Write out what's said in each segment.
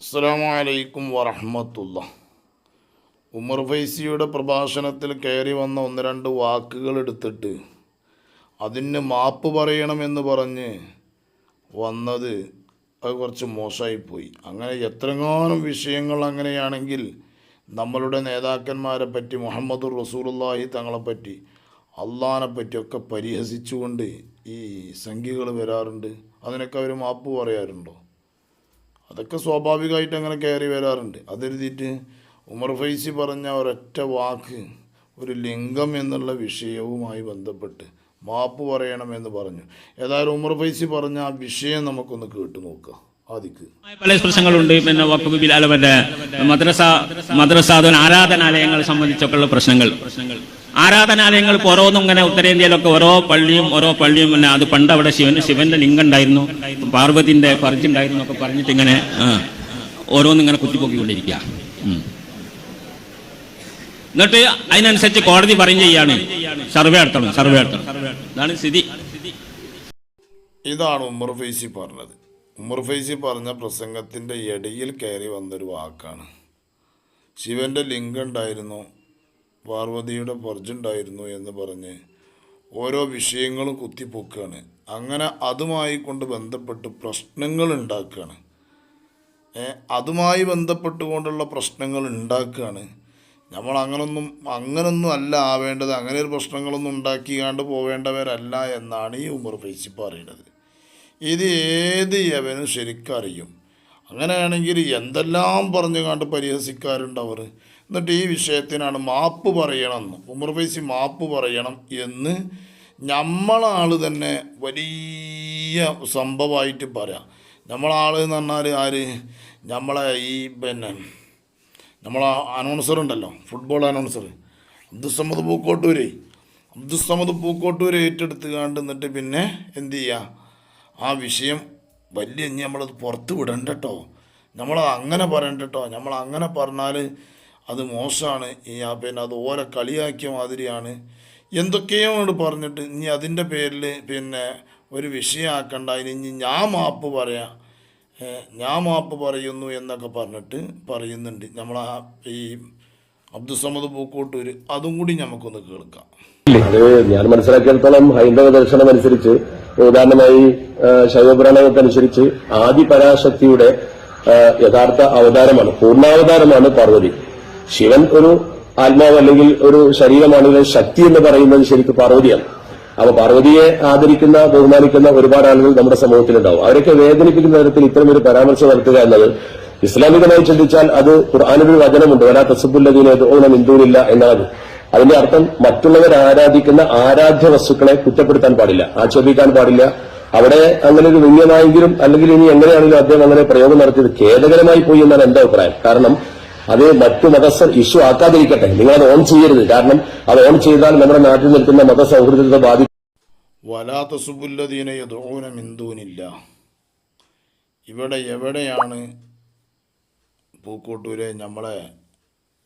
അസ്സാം വലൈക്കും വറഹമത്തുള്ള. ഉമർ ഫൈസിയുടെ പ്രഭാഷണത്തിൽ കയറി വന്ന ഒന്ന് രണ്ട് വാക്കുകൾ എടുത്തിട്ട് അതിന് മാപ്പ് പറയണമെന്ന് പറഞ്ഞ് വന്നത് അത് കുറച്ച് മോശമായിപ്പോയി. അങ്ങനെ എത്രങ്ങാനും വിഷയങ്ങൾ അങ്ങനെയാണെങ്കിൽ നമ്മളുടെ നേതാക്കന്മാരെ പറ്റി മുഹമ്മദ് റസൂലുള്ളാഹി തങ്ങളെപ്പറ്റി അള്ളഹാനെ പറ്റിയൊക്കെ പരിഹസിച്ചുകൊണ്ട് ഈ സംഖ്യകൾ വരാറുണ്ട്. അതിനൊക്കെ അവർ മാപ്പ് പറയാറുണ്ടോ? അതൊക്കെ സ്വാഭാവികമായിട്ട് അങ്ങനെ കയറി വരാറുണ്ട്. അതെഴുതിയിട്ട് ഉമർ ഫൈസി പറഞ്ഞ ഒരൊറ്റ വാക്ക് ഒരു ലിംഗം എന്നുള്ള വിഷയവുമായി ബന്ധപ്പെട്ട് മാപ്പ് പറയണമെന്ന് പറഞ്ഞു. ഏതായാലും ഉമർ ഫൈസി പറഞ്ഞ ആ വിഷയം നമുക്കൊന്ന് കേട്ടു നോക്കാം. പല പ്രശ്നങ്ങളുണ്ട് പിന്നെ വഖഫ് ബിൽ മദ്രസ മദ്രസ ആരാധനാലയങ്ങൾ സംബന്ധിച്ചൊക്കെയുള്ള പ്രശ്നങ്ങൾ. ആരാധനാലയങ്ങൾ ഇപ്പോൾ ഓരോന്നും ഇങ്ങനെ ഉത്തരേന്ത്യയിലൊക്കെ ഓരോ പള്ളിയും ഓരോ പള്ളിയും പിന്നെ അത് പണ്ട് അവിടെ ശിവന് ശിവന്റെ ലിംഗം ഉണ്ടായിരുന്നു. പാർവതിന്റെ ഉണ്ടായിരുന്നു ഒക്കെ പറഞ്ഞിട്ട് ഇങ്ങനെ ഓരോന്നും ഇങ്ങനെ കുത്തിപ്പൊക്കിക്കൊണ്ടിരിക്കുക. എന്നിട്ട് അതിനനുസരിച്ച് കോടതി പറയും ചെയ്യാണ്. സർവേ നടത്തണം സർവേ നടത്തണം. സ്ഥിതി. ഇതാണ് ഉമർ ഫൈസി പറഞ്ഞത്. ഉമർ ഫൈസി പറഞ്ഞ പ്രസംഗത്തിന്റെ ഇടയിൽ കയറി വന്നൊരു വാക്കാണ്. ശിവന്റെ ലിംഗം ഉണ്ടായിരുന്നു പാർവതിയുടെ പർജുണ്ടായിരുന്നു എന്ന് പറഞ്ഞ് ഓരോ വിഷയങ്ങളും കുത്തിപ്പൊക്കുകയാണ് അങ്ങനെ അതുമായി കൊണ്ട് ബന്ധപ്പെട്ട് പ്രശ്നങ്ങൾ ഉണ്ടാക്കുകയാണ് അതുമായി ബന്ധപ്പെട്ടുകൊണ്ടുള്ള പ്രശ്നങ്ങൾ ഉണ്ടാക്കുകയാണ് നമ്മൾ അങ്ങനൊന്നും അങ്ങനൊന്നും അല്ല ആവേണ്ടത്. അങ്ങനെ ഒരു പ്രശ്നങ്ങളൊന്നും ഉണ്ടാക്കിയാണ്ട് പോവേണ്ടവരല്ല എന്നാണ് ഈ ഉമർ ഫൈസി പറയുന്നത്. ഇത് ഏത് യവനും ശരിക്കറിയും. അങ്ങനെയാണെങ്കിൽ എന്തെല്ലാം പറഞ്ഞു കണ്ട് പരിഹസിക്കാറുണ്ട് അവർ എന്നിട്ട് ഈ വിഷയത്തിനാണ് മാപ്പ് പറയണം എന്ന്. ഉമർ ഫൈസി മാപ്പ് പറയണം എന്ന് നമ്മളാൾ തന്നെ വലിയ സംഭവമായിട്ട് പറയാം. നമ്മളാൾ എന്ന് പറഞ്ഞാൽ ആര്? നമ്മളെ ഈ പിന്നെ നമ്മളെ അനൗൺസർ ഉണ്ടല്ലോ ഫുട്ബോൾ അനൗൺസർ അബ്ദുസമ്മദ് പൂക്കോട്ടൂര്. അബ്ദുസമ്മദ് പൂക്കോട്ടൂര് ഏറ്റെടുത്ത് കണ്ട് എന്നിട്ട് പിന്നെ എന്ത് ചെയ്യുക ആ വിഷയം വലിയ നമ്മളത് പുറത്ത് വിടണ്ടട്ടോ. നമ്മളത് അങ്ങനെ പറയണ്ട കേട്ടോ നമ്മൾ അങ്ങനെ പറഞ്ഞാൽ അത് മോശമാണ് ഈ ആ പിന്നെ അത് ഓരെ കളിയാക്കിയ മാതിരിയാണ്. എന്തൊക്കെയോ അങ്ങോട്ട് പറഞ്ഞിട്ട് ഇനി അതിന്റെ പേരിൽ പിന്നെ ഒരു വിഷയമാക്കണ്ട. ഇനി ഞാൻ മാപ്പ് പറയാം ഞാൻ മാപ്പ് പറയുന്നു എന്നൊക്കെ പറഞ്ഞിട്ട് പറയുന്നുണ്ട്. നമ്മൾ ആ ഈ അബ്ദുസമ്മദ് പൂക്കോട്ടൂര് അതും കൂടി നമുക്കൊന്ന് കേൾക്കാം. ഞാൻ മനസ്സിലാക്കിയിടത്തോളം ഹൈന്ദവ ദർശനം അനുസരിച്ച് ഉദാഹരണമായി ആ, ശൈവപുരാണങ്ങൾക്കനുസരിച്ച് ആദി പരാശക്തിയുടെ യഥാർത്ഥ അവതാരമാണ് പൂർണാവതാരമാണ് പാർവതി. ശിവൻ ഒരു ആത്മാവ് അല്ലെങ്കിൽ ഒരു ശരീരമാണെങ്കിൽ ശക്തി എന്ന് പറയുന്നത് ശരിക്കും പാർവതിയാണ്. അപ്പൊ പാർവതിയെ ആദരിക്കുന്ന ബഹുമാനിക്കുന്ന ഒരുപാട് ആളുകൾ നമ്മുടെ സമൂഹത്തിലുണ്ടാവും. അവരൊക്കെ വേദനിപ്പിക്കുന്ന തരത്തിൽ ഇത്തരം ഒരു പരാമർശം നടത്തുക എന്നത് ഇസ്ലാമികമായി ചിന്തിച്ചാൽ അത് ഖുർആാനൊരു വചനമുണ്ട്. വരാ തസബുല്ലതീനെ ഓണം ഇന്ദൂരില്ല എന്നാണ്. അതിന്റെ അർത്ഥം മറ്റുള്ളവർ ആരാധിക്കുന്ന ആരാധ്യ വസ്തുക്കളെ കുറ്റപ്പെടുത്താൻ പാടില്ല ആക്ഷേപിക്കാൻ പാടില്ല. അവിടെ അങ്ങനെ ഒരു വിന്യമായെങ്കിലും അല്ലെങ്കിൽ ഇനി എങ്ങനെയാണെങ്കിലും അദ്ദേഹം അങ്ങനെ പ്രയോഗം നടത്തിയത് ഖേദകരമായി പോയി എന്നാണ് എന്റെ അഭിപ്രായം. കാരണം അത് മറ്റു മതസ്ഥർ ഇഷ്യൂ ആക്കാതിരിക്കട്ടെ. നിങ്ങളത് ഓൺ ചെയ്യരുത്. കാരണം അത് ഓൺ ചെയ്താൽ നമ്മുടെ നാട്ടിൽ നിൽക്കുന്ന മതസൗഹൃദത്തെ ബാധിക്കും ഇവിടെ എവിടെയാണ് പൂക്കോട്ടൂരെ നമ്മളെ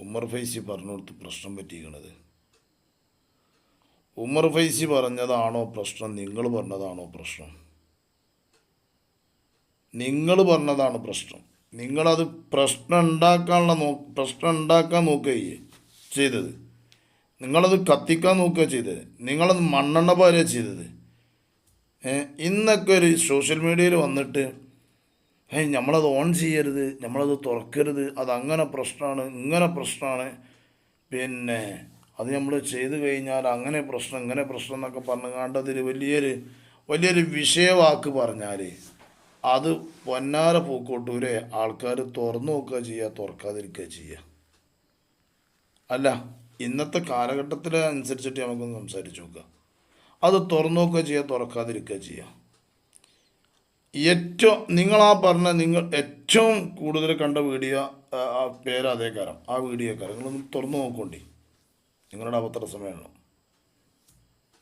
ഉമ്മർ ഫൈസി പറഞ്ഞു കൊടുത്ത് പ്രശ്നം പറ്റിയിരിക്കുന്നത് ഉമ്മർ ഫൈസി പറഞ്ഞതാണോ പ്രശ്നം? നിങ്ങൾ പറഞ്ഞതാണോ പ്രശ്നം? നിങ്ങൾ പറഞ്ഞതാണ് പ്രശ്നം. നിങ്ങളത് പ്രശ്നം ഉണ്ടാക്കാനുള്ള നോ പ്രശ്നം ഉണ്ടാക്കാൻ നോക്കുകയേ ചെയ്തത്. നിങ്ങളത് കത്തിക്കാൻ നോക്കുക ചെയ്തത്. നിങ്ങളത് മണ്ണെണ്ണ പോലെ ചെയ്തത്. ഇന്നൊക്കെ ഒരു സോഷ്യൽ മീഡിയയിൽ വന്നിട്ട് ഏയ് നമ്മളത് ഓൺ ചെയ്യരുത് നമ്മളത് തുറക്കരുത് അതങ്ങനെ പ്രശ്നമാണ് ഇങ്ങനെ പ്രശ്നമാണ്. പിന്നെ അത് നമ്മൾ ചെയ്തു കഴിഞ്ഞാൽ അങ്ങനെ പ്രശ്നം ഇങ്ങനെ പ്രശ്നം എന്നൊക്കെ പറഞ്ഞു കണ്ടതിൽ വലിയൊരു വലിയൊരു വിഷയവാക്ക് പറഞ്ഞാൽ അത് പൊന്നാര പൂക്കോട്ടൂരെ ആൾക്കാർ തുറന്നു നോക്കുക ചെയ്യുക തുറക്കാതിരിക്കുക ചെയ്യുക അല്ല ഇന്നത്തെ കാലഘട്ടത്തിൽ അനുസരിച്ചിട്ട് നമുക്കൊന്ന് സംസാരിച്ച് നോക്കുക അത് തുറന്നു നോക്കുക ചെയ്യുക തുറക്കാതിരിക്കുക ചെയ്യുക ഏറ്റവും നിങ്ങളാ പറഞ്ഞ നിങ്ങൾ ഏറ്റവും കൂടുതൽ കണ്ട വീഡിയോ ആ, ആ പേര് അതേ കാരം ആ വീഡിയോ കാരം നിങ്ങളൊന്ന് തുറന്നു നോക്കണ്ടി. നിങ്ങളുടെ അപത്ര സമയമാണ്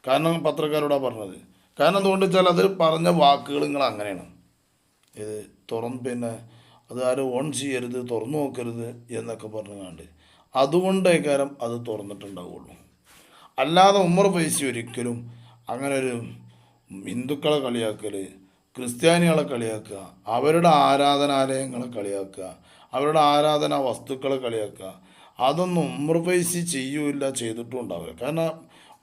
കാരണം പത്രക്കാരോടാണ് പറഞ്ഞത്. കാരണം എന്തുകൊണ്ട് വെച്ചാൽ അതിൽ പറഞ്ഞ വാക്കുകൾ നിങ്ങൾ അങ്ങനെയാണ്. ഇത് തുറന്ന് പിന്നെ അത് ആരും ഓൺ ചെയ്യരുത് തുറന്നു നോക്കരുത് എന്നൊക്കെ പറഞ്ഞുകൊണ്ട്. അതുകൊണ്ടേ കാരം അത് തുറന്നിട്ടുണ്ടാവുള്ളൂ. അല്ലാതെ ഉമ്മർ പൈസ ഒരിക്കലും അങ്ങനെ ഒരു ഹിന്ദുക്കളെ കളിയാക്കൽ ക്രിസ്ത്യാനികളെ കളിയാക്കുക അവരുടെ ആരാധനാലയങ്ങളെ കളിയാക്കുക അവരുടെ ആരാധനാ വസ്തുക്കളെ കളിയാക്കുക അതൊന്നും ഉമ്മർ പൈസ ചെയ്യൂല ചെയ്തിട്ടും ഉണ്ടാവില്ല. കാരണം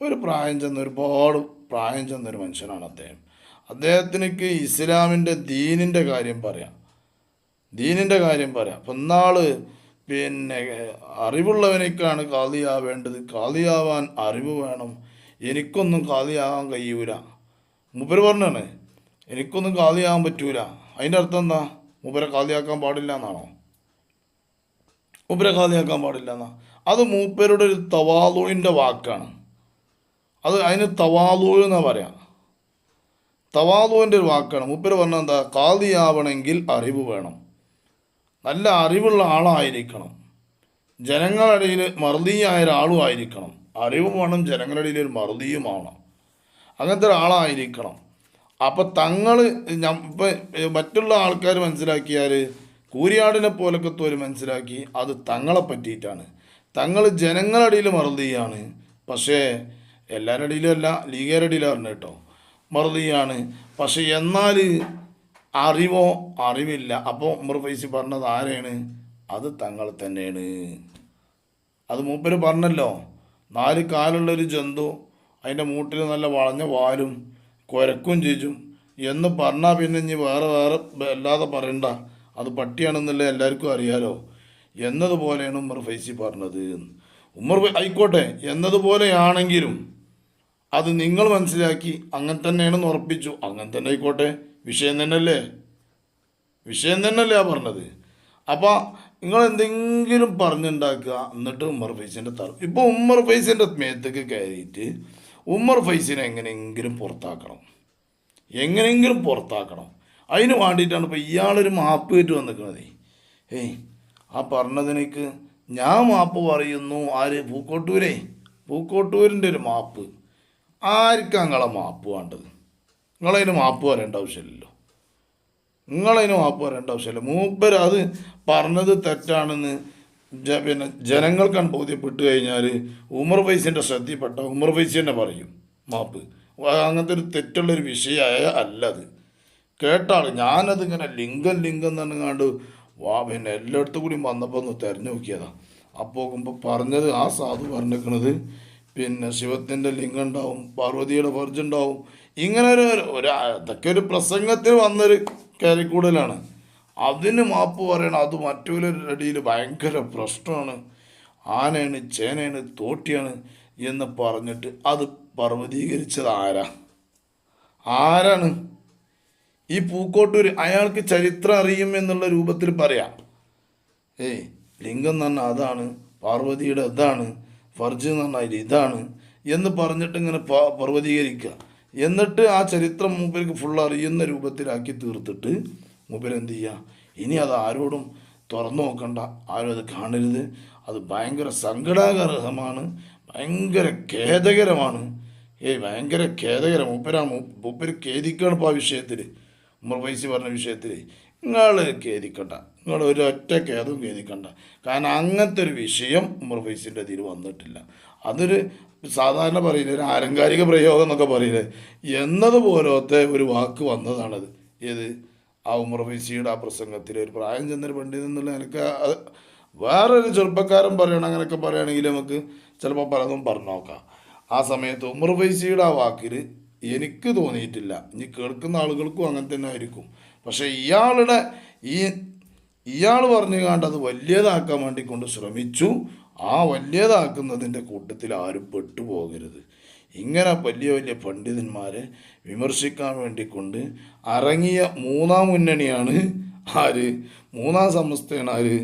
ഒരു പ്രായം ചെന്ന ഒരുപാട് പ്രായം ചെന്നൊരു മനുഷ്യനാണ് അദ്ദേഹം. അദ്ദേഹത്തിനക്ക് ഇസ്ലാമിന്റെ ദീനിന്റെ കാര്യം പറയാം. ദീനിന്റെ കാര്യം പറയാം. അപ്പം എന്നാൾ പിന്നെ അറിവുള്ളവനേക്കാണ് കാളിയാവേണ്ടത് കാളിയാവാൻ അറിവ് വേണം. എനിക്കൊന്നും കാളിയാകാൻ കഴിയൂല. മുബര് പറഞ്ഞാണ് എനിക്കൊന്നും കാളിയാകാൻ പറ്റൂല. അതിന്റെ അർത്ഥം എന്താ? മൂപ്പരെ കാളിയാക്കാൻ പാടില്ല എന്നാണോ? മൂപ്പരെ കാളിയാക്കാൻ പാടില്ല എന്നാ? അത് മൂപ്പരുടെ ഒരു തവാലുവിന്റെ വാക്കാണ്. അത് അതിന് തവാലു എന്നാണ് പറയാം. തവാലുവിന്റെ ഒരു വാക്കാണ്. മൂപ്പര് പറഞ്ഞ എന്താ? കാതിയാവണമെങ്കിൽ അറിവ് വേണം. നല്ല അറിവുള്ള ആളായിരിക്കണം. ജനങ്ങളിടയിൽ മറുതിയായ ഒരാളും ആയിരിക്കണം. അറിവും വേണം ജനങ്ങളിടയിൽ ഒരു മറുതിയുമാണ് അങ്ങനത്തെ ഒരാളായിരിക്കണം. അപ്പം തങ്ങൾ മറ്റുള്ള ആൾക്കാർ മനസ്സിലാക്കിയാൽ കൂരിയാടിനെ പോലൊക്കെ തോൽ മനസ്സിലാക്കി അത് തങ്ങളെ പറ്റിയിട്ടാണ്. തങ്ങൾ ജനങ്ങളുടെ ഇടയിൽ മറുതിയാണ് പക്ഷേ എല്ലാവരുടെ ഇടയിലും അല്ല ലീഗരുടെ കേട്ടോ. മറുതിയാണ്. പക്ഷെ എന്നാൽ അറിവോ അറിവില്ല. അപ്പോൾ ഉമർ ഫൈസി പറഞ്ഞത് ആരെയാണ് അത് തങ്ങൾ തന്നെയാണ്. അത് മൂപ്പര് പറഞ്ഞല്ലോ നാല് കാലുള്ളൊരു ജന്തു അതിന്റെ മൂട്ടിൽ നല്ല വളഞ്ഞ വാലും കുരക്കും ചേച്ചും. എന്ന് പറഞ്ഞാൽ പിന്നെ ഇനി വേറെ വേറെ അല്ലാതെ പറയണ്ട. അത് പട്ടിയാണെന്നുള്ള എല്ലാവർക്കും അറിയാലോ. എന്നതുപോലെയാണ് ഉമർ ഫൈസി പറഞ്ഞത്. ഉമർ ആയിക്കോട്ടെ എന്നതുപോലെയാണെങ്കിലും അത് നിങ്ങൾ മനസ്സിലാക്കി. അങ്ങനെ തന്നെയാണെന്ന് ഉറപ്പിച്ചു. അങ്ങനെ തന്നെ ആയിക്കോട്ടെ. വിഷയം തന്നെയല്ലേ? വിഷയം തന്നെയല്ലേ ആ പറഞ്ഞത്. അപ്പോൾ നിങ്ങൾ എന്തെങ്കിലും പറഞ്ഞുണ്ടാക്കുക. എന്നിട്ട് ഉമ്മർ ഫൈസിന്റെ തറ ഇപ്പോൾ ഉമ്മർ ഫൈസിന്റെ മേത്തേക്ക് കയറിയിട്ട് ഉമ്മർ ഫൈസിനെ എങ്ങനെയെങ്കിലും പുറത്താക്കണം. എങ്ങനെയെങ്കിലും പുറത്താക്കണം. അതിന് വേണ്ടിയിട്ടാണ് ഇപ്പോൾ ഇയാളൊരു മാപ്പ് കയറ്റി വന്നിരിക്കുന്നത്. ഏയ് ആ പറഞ്ഞതിനേക്ക് ഞാൻ മാപ്പ് പറയുന്നു. ആര്? പൂക്കോട്ടൂരേ. പൂക്കോട്ടൂരിന്റെ ഒരു മാപ്പ്. ആർക്കാ നിങ്ങളെ മാപ്പ് വേണ്ടത്? നിങ്ങളതിന് മാപ്പ് വരേണ്ട ആവശ്യമില്ലല്ലോ. നിങ്ങളതിന് മാപ്പ് വരേണ്ട ആവശ്യമില്ല. മൂപ്പർ അത് പറഞ്ഞത് തെറ്റാണെന്ന് ജ- പിന്നെ ജനങ്ങൾക്കാണ് ബോധ്യപ്പെട്ട് കഴിഞ്ഞാൽ ഉമർ ഫൈസിന്റെ ശ്രദ്ധയിൽപ്പെട്ട ഉമർ ഫൈസി തന്നെ പറയും മാപ്പ്. അങ്ങനത്തെ ഒരു തെറ്റുള്ളൊരു വിഷയമായ അല്ല അത് കേട്ടാൾ ഞാനത് ഇങ്ങനെ ലിംഗം ലിംഗം തന്നെ കണ്ട് വാ പിന്നെ എല്ലായിടത്തും കൂടി വന്നപ്പോൾ ഒന്ന് തിരഞ്ഞു നോക്കിയതാണ് അപ്പോൾ പറഞ്ഞത് ആ സാധു പറഞ്ഞിരിക്കണത് പിന്നെ ശിവത്തിന്റെ ലിംഗം ഉണ്ടാവും പാർവതിയുടെ ഫർജ് ഉണ്ടാവും. ഇങ്ങനെ ഒരു ഒരു അതൊക്കെ ഒരു പ്രസംഗത്തിൽ വന്നൊരു കയറിക്കൂടലാണ് അതിന് മാപ്പ് പറയണം. അത് മറ്റൊരു അടിയിൽ ഭയങ്കര പ്രശ്നമാണ്. ആനയാണ് ചേനയാണ് തോട്ടിയാണ് എന്ന് പറഞ്ഞിട്ട് അത് പർവതീകരിച്ചത് ആരാ? ആരാണ്? ഈ പൂക്കോട്ടൂർ അയാൾക്ക് ചരിത്രം അറിയും എന്നുള്ള രൂപത്തിൽ പറയാം. ഏയ് ലിംഗം തന്നെ അതാണ് പാർവതിയുടെ ഇതാണ് ഫർജ് എന്ന് പറഞ്ഞാൽ ഇതാണ് എന്ന് പറഞ്ഞിട്ട് ഇങ്ങനെ പർവതീകരിക്കുക. എന്നിട്ട് ആ ചരിത്രം മൂപ്പർക്ക് ഫുൾ അറിയുന്ന രൂപത്തിലാക്കി തീർത്തിട്ട് മൂപ്പർ എന്ത് ചെയ്യുക ഇനി അത് ആരോടും തുറന്നു നോക്കണ്ട. ആരും അത് കാണരുത്. അത് ഭയങ്കര സങ്കടാകർഹമാണ് ഭയങ്കര ഖേദകരമാണ്. ഏയ് ഭയങ്കര ഖേദകരം. മൂപ്പരാ മൂപ്പര് ഖേദിക്കണം ഇപ്പോൾ ആ വിഷയത്തിൽ ഉമർ ഫൈസി പറഞ്ഞ വിഷയത്തിൽ നിങ്ങൾ ഖേദിക്കണ്ട. നിങ്ങൾ ഒരു ഒറ്റ ഖേദവും ഖേദിക്കണ്ട. കാരണം അങ്ങനത്തെ ഒരു വിഷയം മുർഫീസിന്റെ ഫൈസിന്റെ ഇതിൽ വന്നിട്ടില്ല. അതൊരു സാധാരണ പറയില്ല ഒരു ആലങ്കാരിക പ്രയോഗം എന്നൊക്കെ പറയില്ലേ? എന്നതുപോലത്തെ ഒരു വാക്ക് വന്നതാണത്. ഏത്? ആ ഉമർ ആ പ്രസംഗത്തിൽ ഒരു പ്രായം ചെന്നൊരു പണ്ഡിതൻ എന്നുള്ള എനിക്ക് വേറൊരു ചെറുപ്പക്കാരൻ പറയണം അങ്ങനെയൊക്കെ പറയുകയാണെങ്കിൽ നമുക്ക് ചിലപ്പോൾ പലതും പറഞ്ഞു നോക്കാം. ആ സമയത്ത് ഉമർ ഫൈസിയുടെ ആ വാക്കിൽ എനിക്ക് തോന്നിയിട്ടില്ല. ഇനി കേൾക്കുന്ന ആളുകൾക്കും അങ്ങനെ തന്നെ ആയിരിക്കും. പക്ഷേ ഇയാളുടെ ഈ ഇയാൾ പറഞ്ഞു കണ്ടത് അത് വലിയതാക്കാൻ വേണ്ടി കൊണ്ട് ശ്രമിച്ചു. ആ വലിയതാക്കുന്നതിന്റെ കൂട്ടത്തിൽ ആരും പെട്ടുപോകരുത്. ഇങ്ങനെ വലിയ വലിയ പണ്ഡിതന്മാരെ വിമർശിക്കാൻ വേണ്ടി കൊണ്ട് അറങ്ങിയ മൂന്നാം മുന്നണിയാണ് ആര്? മൂന്നാം സമസ്തയാണ് ആര്?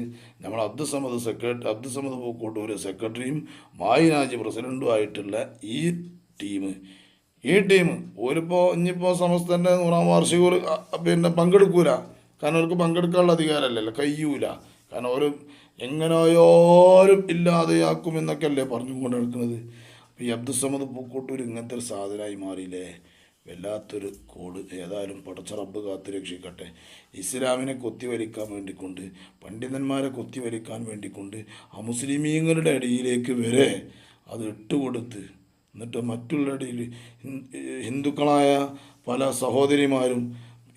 നമ്മൾ അബ്ദുസമദ് സെക്രട്ടറി അബ്ദുസമദ് പൂക്കോട്ടൂര് സെക്രട്ടറിയും പ്രസിഡന്റും ആയിട്ടുള്ള ഈ ടീം ഈ ടീം ഓരിപ്പോൾ ഇനിയിപ്പോൾ സമസ്തന്റെ നൂറാം വാർഷികം പിന്നെ പങ്കെടുക്കൂല. കാരണം അവർക്ക് പങ്കെടുക്കാനുള്ള അധികാരമല്ലല്ലോ കഴിയൂല. കാരണം അവർ എങ്ങനെയോരും ഇല്ലാതെയാക്കും എന്നൊക്കെ അല്ലേ പറഞ്ഞുകൊണ്ട് നടക്കുന്നത് അപ്പോൾ ഈ അബ്ദുസമദ് പൂക്കോട്ടൂർ ഇങ്ങനത്തെ ഒരു സാധനമായി മാറിയില്ലേ? വല്ലാത്തൊരു കോഡ് ഏതായാലും പടച്ച റബ്ബ് കാത്തു രക്ഷിക്കട്ടെ. ഇസ്ലാമിനെ കൊത്തിവലിക്കാൻ വേണ്ടിക്കൊണ്ട് പണ്ഡിതന്മാരെ കൊത്തിവലിക്കാൻ വേണ്ടിക്കൊണ്ട് ആ മുസ്ലിമീങ്ങളുടെ ഇടയിലേക്ക് വരെ അത് ഇട്ടുകൊടുത്ത് എന്നിട്ട് മറ്റുള്ള ഇടയിൽ ഹിന്ദുക്കളായ പല സഹോദരിമാരും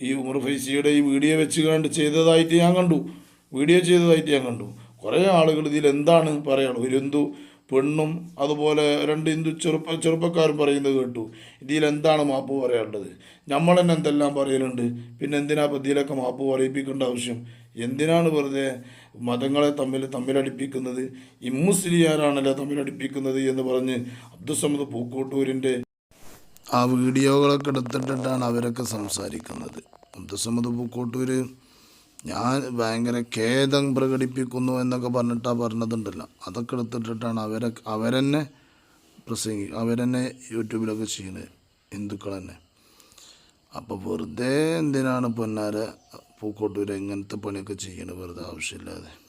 ഈ ഉമർ ഫൈസിയുടെ ഈ വീഡിയോ വെച്ച് കണ്ട് ചെയ്തതായിട്ട് ഞാൻ കണ്ടു. വീഡിയോ ചെയ്തതായിട്ട് ഞാൻ കണ്ടു. കുറേ ആളുകൾ ഇതിൽ എന്താണ് പറയണം ഒരു ഹിന്ദു പെണ്ണും അതുപോലെ രണ്ട് ഹിന്ദു ചെറുപ്പ ചെറുപ്പക്കാരും പറയുന്നത് കേട്ടു. ഇതിൽ എന്താണ് മാപ്പ് പറയാനുള്ളത് നമ്മൾ തന്നെ എന്തെല്ലാം പറയലുണ്ട്? പിന്നെ എന്തിനാ ഇപ്പം മാപ്പ് പറയിപ്പിക്കേണ്ട ആവശ്യം? എന്തിനാണ് വെറുതെ മതങ്ങളെ തമ്മിൽ തമ്മിലടിപ്പിക്കുന്നത്? ഇമ്മുസ്ലിയാരാണല്ലോ തമ്മിലടിപ്പിക്കുന്നത് എന്ന് പറഞ്ഞ് അബ്ദുസമദ് പൂക്കോട്ടൂരിന്റെ ആ വീഡിയോകളൊക്കെ എടുത്തിട്ടിട്ടാണ് അവരൊക്കെ സംസാരിക്കുന്നത്. അബ്ദുസമദ് പൂക്കോട്ടൂര് ഞാൻ ഭയങ്കര ഖേദം പ്രകടിപ്പിക്കുന്നു എന്നൊക്കെ പറഞ്ഞിട്ടാണ് പറഞ്ഞതുണ്ടല്ലോ. അതൊക്കെ എടുത്തിട്ടിട്ടാണ് അവരെ അവരെന്നെ പ്രസംഗി അവരെന്നെ യൂട്യൂബിലൊക്കെ ചെയ്യുന്നത് ഹിന്ദുക്കൾ തന്നെ അപ്പോൾ വെറുതെ എന്തിനാണ് പൊന്നാര പൂക്കോട്ടൂർ എങ്ങനത്തെ പണിയൊക്കെ ചെയ്യണത്? വെറുതെ ആവശ്യമില്ലാതെ.